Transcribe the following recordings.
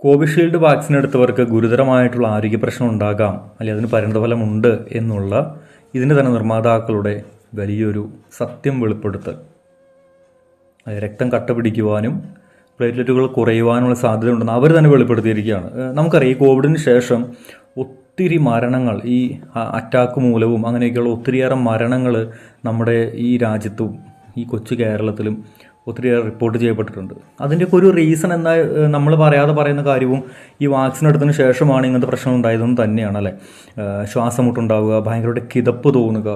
Covishield vaccine എടുത്തവർക്ക് ഗുരുതരമായിട്ടുള്ള ആരോഗ്യ പ്രശ്നം ഉണ്ടാകാം അല്ലെങ്കിൽ അതിന് പരിണതഫലമുണ്ട് എന്നുള്ള ഇതിന്റെ തന്നെ നിർമ്മാതാക്കളുടെ വലിയൊരു സത്യം വെളിപ്പെടുത്തൽ. രക്തം കട്ട പിടിക്കുവാനും പ്ലേറ്റ്ലെറ്റുകൾ കുറയുവാനുള്ള സാധ്യത ഉണ്ടെന്ന് അവർ തന്നെ വെളിപ്പെടുത്തിയിരിക്കുകയാണ്. നമുക്കറിയാം ഈ കോവിഡിന് ശേഷം ഒത്തിരി മരണങ്ങൾ ഈ അറ്റാക്ക് മൂലവും അങ്ങനെയൊക്കെയുള്ള ഒത്തിരിയേറെ മരണങ്ങൾ നമ്മുടെ ഈ രാജ്യത്തും ഈ കൊച്ചു കേരളത്തിലും ഒത്തിരിയേറെ റിപ്പോർട്ട് ചെയ്യപ്പെട്ടിട്ടുണ്ട്. അതിന്റെയൊക്കെ ഒരു റീസൺ എന്താ നമ്മൾ പറയാതെ പറയുന്ന കാര്യവും ഈ വാക്സിൻ എടുത്തതിന് ശേഷമാണ് ഇങ്ങനത്തെ പ്രശ്നം ഉണ്ടായതെന്ന് തന്നെയാണ് അല്ലേ? ശ്വാസം മുട്ടുണ്ടാവുക ഭയങ്കരമായിട്ട് കിതപ്പ് തോന്നുക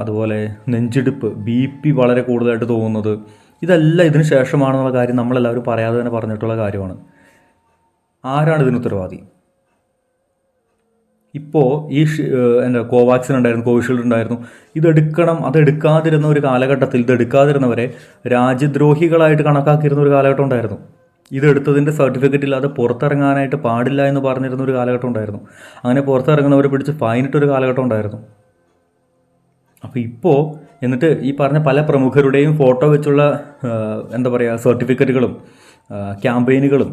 അതുപോലെ നെഞ്ചിടിപ്പ് ബി പി വളരെ കൂടുതലായിട്ട് തോന്നുന്നത് ഇതെല്ലാം ഇതിന് ശേഷമാണെന്നുള്ള കാര്യം നമ്മളെല്ലാവരും പറയാതെ തന്നെ പറഞ്ഞിട്ടുള്ള കാര്യമാണ്. ആരാണ് ഇതിന് ഉത്തരവാദി? ഇപ്പോൾ ഈ എന്താ കോവാക്സിൻ ഉണ്ടായിരുന്നു കോവിഷീൽഡ് ഉണ്ടായിരുന്നു. ഇതെടുക്കണം അതെടുക്കാതിരുന്ന ഒരു കാലഘട്ടത്തിൽ ഇതെടുക്കാതിരുന്നവരെ രാജ്യദ്രോഹികളായിട്ട് കണക്കാക്കിയിരുന്ന ഒരു കാലഘട്ടം ഉണ്ടായിരുന്നു. ഇതെടുത്തതിന്റെ സർട്ടിഫിക്കറ്റ് ഇല്ലാതെ പുറത്തിറങ്ങാനായിട്ട് പാടില്ല എന്ന് പറഞ്ഞിരുന്ന ഒരു കാലഘട്ടം ഉണ്ടായിരുന്നു. അങ്ങനെ പുറത്തിറങ്ങുന്നവരെ പിടിച്ച് ഫൈനിട്ടൊരു കാലഘട്ടം ഉണ്ടായിരുന്നു. അപ്പോൾ ഇപ്പോൾ എന്നിട്ട് ഈ പറഞ്ഞ പല പ്രമുഖരുടെയും ഫോട്ടോ വെച്ചുള്ള എന്താ പറയുക സർട്ടിഫിക്കറ്റുകളും ക്യാമ്പയിനുകളും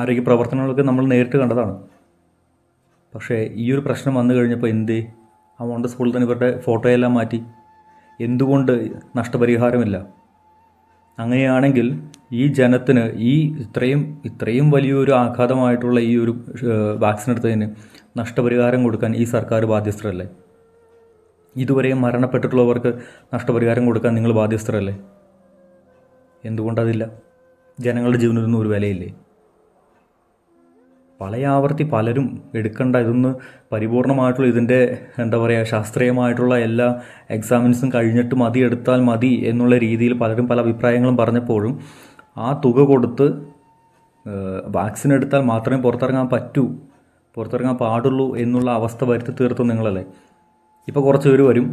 ആരോഗ്യ പ്രവർത്തനങ്ങളൊക്കെ നമ്മൾ നേരിട്ട് കണ്ടതാണ്. പക്ഷേ ഈ ഒരു പ്രശ്നം വന്നു കഴിഞ്ഞപ്പോൾ എന്ത്? ആ മോണ്ട സ്കൂളിൽ തന്നെ ഇവരുടെ ഫോട്ടോയെല്ലാം മാറ്റി. എന്തുകൊണ്ട് നഷ്ടപരിഹാരമില്ല? അങ്ങനെയാണെങ്കിൽ ഈ ജനത്തിന് ഈ ഇത്രയും ഇത്രയും വലിയൊരു ആഘാതമായിട്ടുള്ള ഈ ഒരു വാക്സിൻ എടുത്തതിന് നഷ്ടപരിഹാരം കൊടുക്കാൻ ഈ സർക്കാർ ബാധ്യസ്ഥരല്ലേ? ഇതുവരെയും മരണപ്പെട്ടിട്ടുള്ളവർക്ക് നഷ്ടപരിഹാരം കൊടുക്കാൻ നിങ്ങൾ ബാധ്യസ്ഥരല്ലേ? എന്തുകൊണ്ടതില്ല? ജനങ്ങളുടെ ജീവനൊന്നും ഒരു വിലയില്ലേ? പലയാവർത്തി പലരും എടുക്കേണ്ട ഇതൊന്ന് പരിപൂർണമായിട്ടുള്ള ഇതിന്റെ എന്താ പറയുക ശാസ്ത്രീയമായിട്ടുള്ള എല്ലാ എക്സാമിൻസും കഴിഞ്ഞിട്ട് മതി എടുത്താൽ മതി എന്നുള്ള രീതിയിൽ പലരും പല അഭിപ്രായങ്ങളും പറഞ്ഞപ്പോഴും ആ തുക കൊടുത്ത് വാക്സിൻ എടുത്താൽ മാത്രമേ പുറത്തിറങ്ങാൻ പറ്റൂ പുറത്തിറങ്ങാൻ പാടുള്ളൂ എന്നുള്ള അവസ്ഥ വരുത്തി തീർത്തു നിങ്ങളല്ലേ? ഇപ്പോൾ കുറച്ച് പേര് വരും.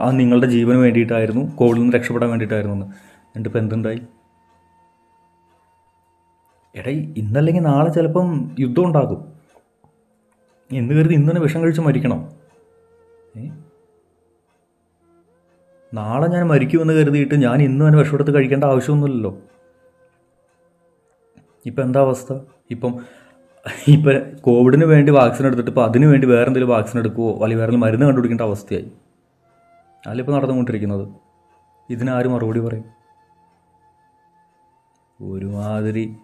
അത് നിങ്ങളുടെ ജീവന് വേണ്ടിയിട്ടായിരുന്നു കോവിഡിൽ നിന്ന് രക്ഷപ്പെടാൻ വേണ്ടിയിട്ടായിരുന്നു എന്ന്. എന്നിട്ട് എന്തുണ്ടായി? എടാ ഇന്നല്ലെങ്കിൽ നാളെ ചിലപ്പം യുദ്ധം ഉണ്ടാകും. എന്ന് കരുതി ഇന്ന് വിഷം കഴിച്ച് മരിക്കണം. നാളെ ഞാൻ മരിക്കുമെന്ന് കരുതിയിട്ട് ഞാൻ ഇന്ന് തന്നെ വിഷം എടുത്ത് കഴിക്കേണ്ട ആവശ്യമൊന്നുമില്ലല്ലോ. ഇപ്പം എന്താ അവസ്ഥ? ഇപ്പം ഇപ്പം കോവിഡിന് വേണ്ടി വാക്സിൻ എടുത്തിട്ട് ഇപ്പോൾ അതിന് വേണ്ടി വേറെ എന്തെങ്കിലും വാക്സിൻ എടുക്കുവോ? അല്ലെങ്കിൽ വേറെ മരുന്ന് കണ്ടുപിടിക്കേണ്ട അവസ്ഥയായി. അതിലിപ്പോൾ നടന്നുകൊണ്ടിരിക്കുന്നത്? ഇതിനാരും മറുപടി പറയും? ഒരുമാതിരി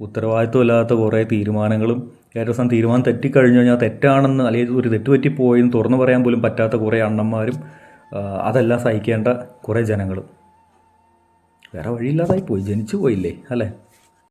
ഉത്തരവാദിത്വമില്ലാത്ത കുറേ തീരുമാനങ്ങളും ഏറ്റവും അവസാനം തീരുമാനം തെറ്റിക്കഴിഞ്ഞു കഴിഞ്ഞാൽ തെറ്റാണെന്ന് അല്ലെങ്കിൽ ഒരു തെറ്റുപറ്റിപ്പോയെന്ന് തുറന്നു പറയാൻ പോലും പറ്റാത്ത കുറേ അണ്ണന്മാരും അതെല്ലാം സഹിക്കേണ്ട കുറേ ജനങ്ങളും. വേറെ വഴിയില്ലാതായി പോയി. ജനിച്ചു പോയില്ലേ? അല്ലേ?